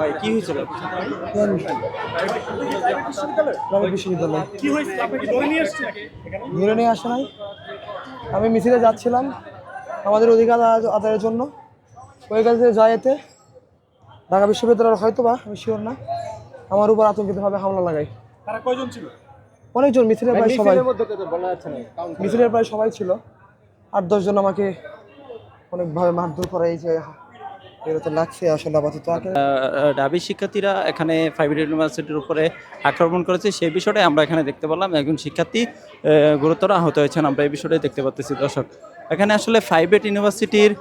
ভাই কি হয়েছিল বিশ্ববিদ্যালয়। কি হয়েছে? ধরে নিয়ে আসে নাই। আমি মিছিলে যাচ্ছিলাম আমাদের অধিকার আদায়ের জন্য। ওই কাছে যায় এতে ঢাকা বিশ্ববিদ্যালয়ের হয়তো বা আমি শিওর না। আমার উপর আতঙ্কিতভাবে হামলা লাগাই। তারা কয়জন ছিল? অনেকজন মিছিলের প্রায় সবাই। মিছিলের প্রায় সবাই ছিল। আট দশজন আমাকে অনেকভাবে মারধর করা এই যে লাগছে আসলে আপাতত। শিক্ষার্থীরা এখানে প্রাইভেট ইউনিভার্সিটির উপরে আক্রমণ করেছে। সেই বিষয়টা আমরা এখানে দেখতে পেলাম। একজন শিক্ষার্থী গুরুতর আহত হয়েছেন। আমরা এই বিষয়টাই দেখতে পাচ্ছি দর্শক এখানে আসলে প্রাইভেট ইউনিভার্সিটির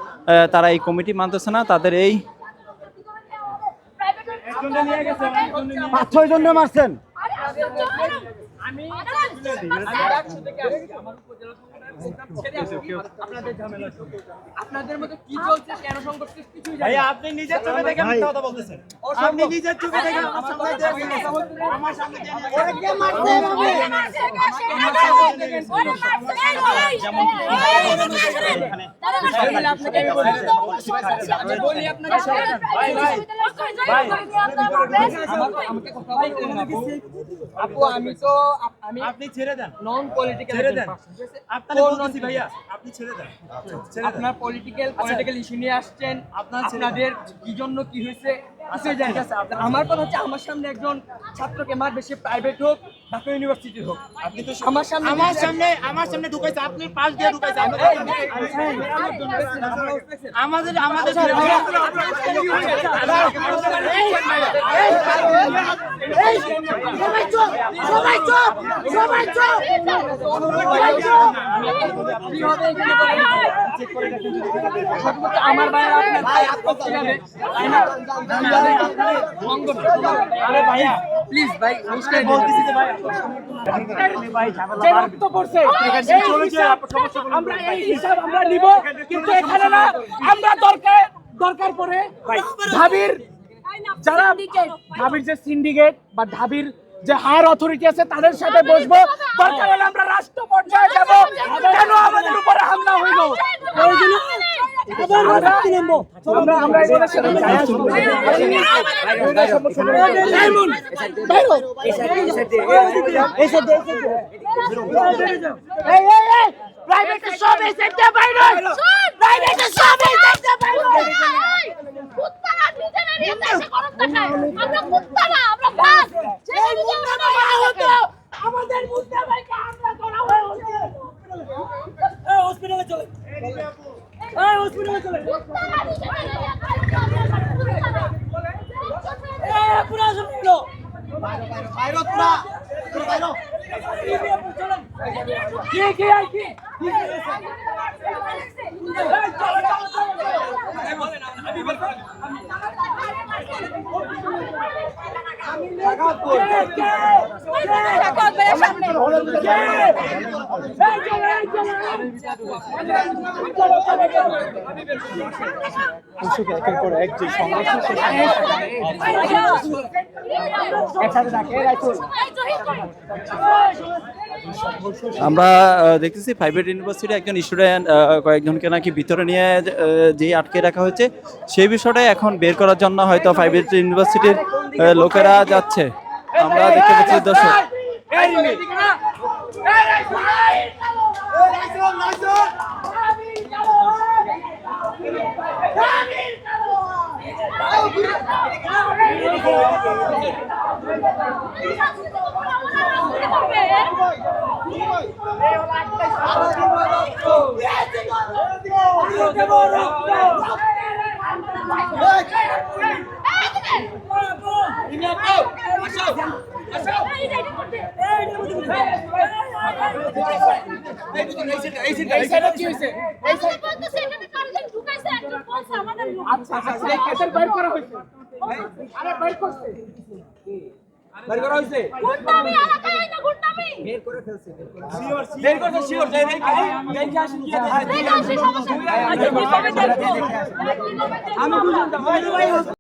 তারা এই কমিটি মানতেছে না। তাদের এই পাঁচ ছয় জন মারছেন। আপনাদের মধ্যে কি চলছে কেন সংঘর্ষ কিছুই জানি ভাইয়া আপনি নিজের চোখে দেখে আমি কথা বলতেছেন। আপনি নিজের চোখে দেখে আমার সামনে আমার সামনে আপু আমি তো আমি আপনি ছেড়ে দেন। নন পলিটিক্যাল ছেড়ে দেন আপনাকে ভাইয়া আপনি ছেড়ে দেন। আপনার পলিটিক্যাল পলিটিক্যাল ইস্যু নিয়ে আসছেন আপনার আপনাদের কি জন্য কি হয়েছে। আমার কথা হচ্ছে আমার সামনে একজন ছাত্রকে মার বেশি প্রাইভেট হোক ঢাকা ইউনিভার্সিটি হোক আপনি তো আমার সামনে আমার সামনে আমার সামনে ঢুকাইছে আপনি পাশ দিয়ে ঢুকাইছে আমাদের আমাদের আমার ভাই আপনার ভাই আপত্তি যাবে আরে ভাইয়া প্লিজ ভাই মুশকিল বলতেছি যে ভাই যে রক্ত পড়ছে আমরা এই হিসাব আমরা নিব কিন্তু এখানে না আমরা দরকার দরকার পড়ে ঢাবির যারা ঢাবির যে সিন্ডিকেট বা ঢাবির যে হার অথরিটি আছে তাদের সাথে বসবো। দরকার হলে আমরা রাষ্ট্র পর্যায়ে যাব। কেন আমাদের উপরে হামলা হইল? প্রয়োজনে আমরা আমরা আমরা এগুলোর সাথে ডায়মন্ড বাইরো এই সাইডে এই এই এই প্রাইভেটে সব এই সাইডে বাইরো প্রাইভেটে সব এই সাইডে বাইরো আমাদের মুদ্রা ভাইকে হামলা করা হয়েছে এই হসপিটালে চলে এই হসপিটালে চলে এই পুরো হসপিটাল কি কি আর কি চলো চলো চলো আমরা দেখতেছি প্রাইভেট ইউনিভার্সিটি একজন স্টুডেন্ট কয়েকজনকে নাকি ভিতরে নিয়ে যে আটকে রাখা হয়েছে, সেই বিষয়টা এখন বের করার জন্য হয়তো প্রাইভেট ইউনিভার্সিটির লোকেরা যাচ্ছে। আমরা দেখতে পাচ্ছি, দর্শক। এই সাইডটা কি হইছে এই সাইডটা আচ্ছা আচ্ছা এই কেসের বাইর করা হয়েছে। আরে বাইর করছে। বাইর করা হয়েছে? বের করছে শিওর যাই যাই দেখে আসেন কি আছে আমি বুঝলাম